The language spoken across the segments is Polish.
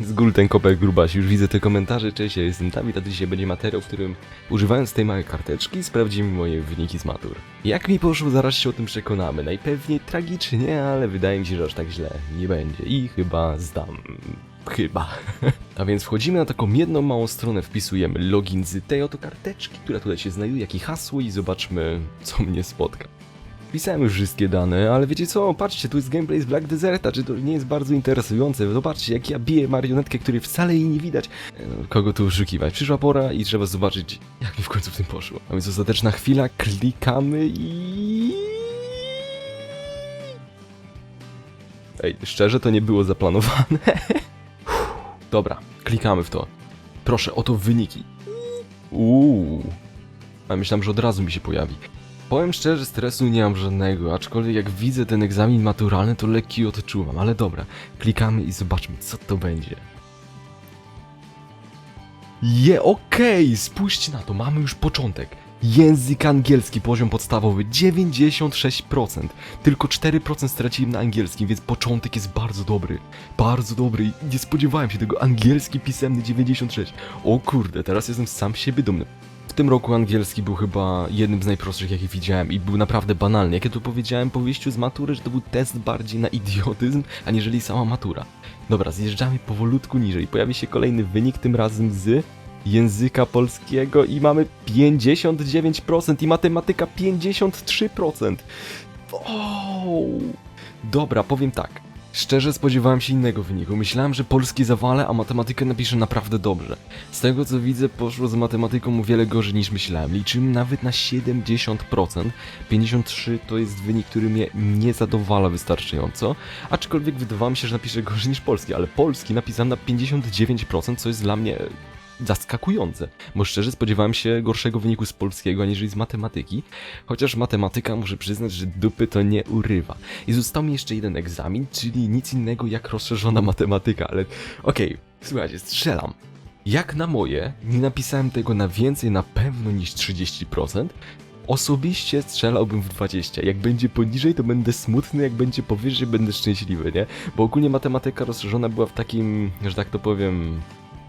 Z góry ten kopek grubasi, już widzę te komentarze, cześć, ja jestem Dawid, a dzisiaj będzie materiał, w którym używając tej małej karteczki sprawdzimy moje wyniki z matur. Jak mi poszło, zaraz się o tym przekonamy. Najpewniej tragicznie, ale wydaje mi się, że aż tak źle nie będzie i chyba zdam. Chyba. A więc wchodzimy na taką jedną małą stronę, wpisujemy login z tej oto karteczki, która tutaj się znajduje, jak i hasło i zobaczmy, co mnie spotka. Wpisałem już wszystkie dane, ale wiecie co, patrzcie, tu jest gameplay z Black Deserta, czy to nie jest bardzo interesujące? Zobaczcie, jak ja biję marionetkę, której wcale jej nie widać. E, no, Kogo tu oszukiwać? Przyszła pora i trzeba zobaczyć, jak mi w końcu w tym poszło. A więc ostateczna chwila, klikamy i... Ej, szczerze, to nie było zaplanowane. Dobra, klikamy w to. Proszę, oto wyniki. Uuu. A myślałem, że od razu mi się pojawi. Powiem szczerze, stresu nie mam żadnego, aczkolwiek jak widzę ten egzamin maturalny, to lekki odczuwam, ale dobra, klikamy i zobaczmy, co to będzie. Je, okej, spójrzcie na to, mamy już początek. Język angielski, poziom podstawowy 96%. Tylko 4% straciłem na angielskim, więc początek jest bardzo dobry. Bardzo dobry i nie spodziewałem się tego. Angielski pisemny 96. O kurde, teraz jestem sam siebie dumny. Tym roku angielski był chyba jednym z najprostszych, jakich widziałem i był naprawdę banalny. Jak ja tu powiedziałem po wyjściu z matury, że to był test bardziej na idiotyzm, aniżeli sama matura. Dobra, zjeżdżamy powolutku niżej. Pojawi się kolejny wynik, tym razem z języka polskiego i mamy 59% i matematyka 53%. O! Dobra, powiem tak. Szczerze spodziewałem się innego wyniku. Myślałem, że polski zawalę, a matematykę napiszę naprawdę dobrze. Z tego co widzę, poszło z matematyką o wiele gorzej niż myślałem. Liczyłem nawet na 70%. 53 to jest wynik, który mnie nie zadowala wystarczająco. Aczkolwiek wydawało mi się, że napiszę gorzej niż polski, ale polski napisałem na 59%, co jest dla mnie zaskakujące, bo szczerze spodziewałem się gorszego wyniku z polskiego aniżeli z matematyki, chociaż matematyka muszę przyznać, że dupy to nie urywa. I został mi jeszcze jeden egzamin, czyli nic innego jak rozszerzona matematyka, ale okej, słuchajcie, strzelam. Jak na moje, nie napisałem tego na więcej na pewno niż 30%, Osobiście strzelałbym w 20. Jak będzie poniżej, to będę smutny, jak będzie powyżej, będę szczęśliwy, nie? Bo ogólnie matematyka rozszerzona była w takim, że tak to powiem,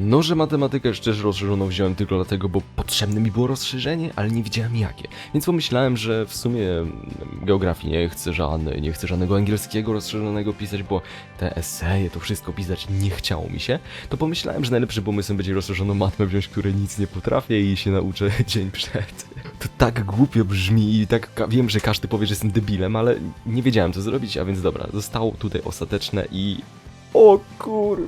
no, że matematykę szczerze rozszerzoną wziąłem tylko dlatego, bo potrzebne mi było rozszerzenie, ale nie wiedziałem jakie. Więc pomyślałem, że w sumie mm, geografii nie chcę żadnej, nie chcę żadnego angielskiego rozszerzonego pisać, bo te eseje, to wszystko pisać nie chciało mi się. To pomyślałem, że najlepszym pomysłem będzie rozszerzoną matmę wziąć, której nic nie potrafię i się nauczę dzień przed. To tak głupio brzmi i tak wiem, że każdy powie, że jestem debilem, ale nie wiedziałem co zrobić, a więc dobra, zostało tutaj ostateczne i... O kur...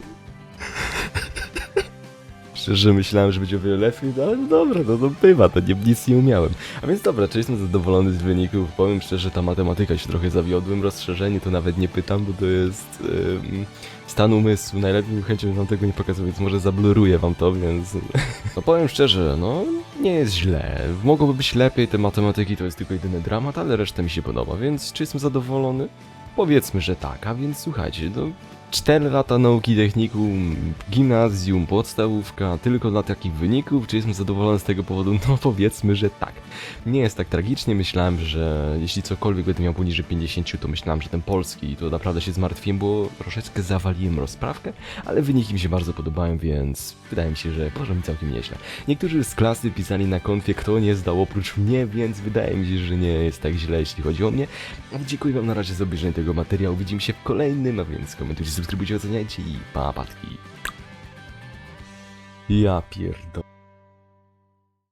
Szczerze myślałem, że będzie o wiele lepiej, no ale no dobra, no to bywa, to nie, nic nie umiałem. A więc dobra, czy jestem zadowolony z wyników? Powiem szczerze, ta matematyka się trochę zawiodłem, rozszerzenie to nawet nie pytam, bo to jest ym, stan umysłu, najlepiej chęcią wam tego nie pokazuję, więc może zabluruję wam to, więc... No powiem szczerze, no nie jest źle. Mogłoby być lepiej, te matematyki to jest tylko jedyny dramat, ale reszta mi się podoba, więc czy jestem zadowolony? Powiedzmy, że tak, a więc słuchajcie, no 4 lata nauki technikum, gimnazjum, podstawówka, tylko dla takich wyników, czy jestem zadowolony z tego powodu? No powiedzmy, że tak. Nie jest tak tragicznie, myślałem, że jeśli cokolwiek będę miał poniżej 50, to myślałem, że ten polski, to naprawdę się zmartwiłem, bo troszeczkę zawaliłem rozprawkę, ale wyniki mi się bardzo podobają, więc wydaje mi się, że poszło mi całkiem nieźle. Niektórzy z klasy pisali na konfie, kto nie zdał oprócz mnie, więc wydaje mi się, że nie jest tak źle, jeśli chodzi o mnie. Dziękuję wam na razie za obejrzenie tego materiału, widzimy się w kolejnym, a więc komentujcie, subskrybujcie, oceniajcie i pa, patki. Ja pierdolę.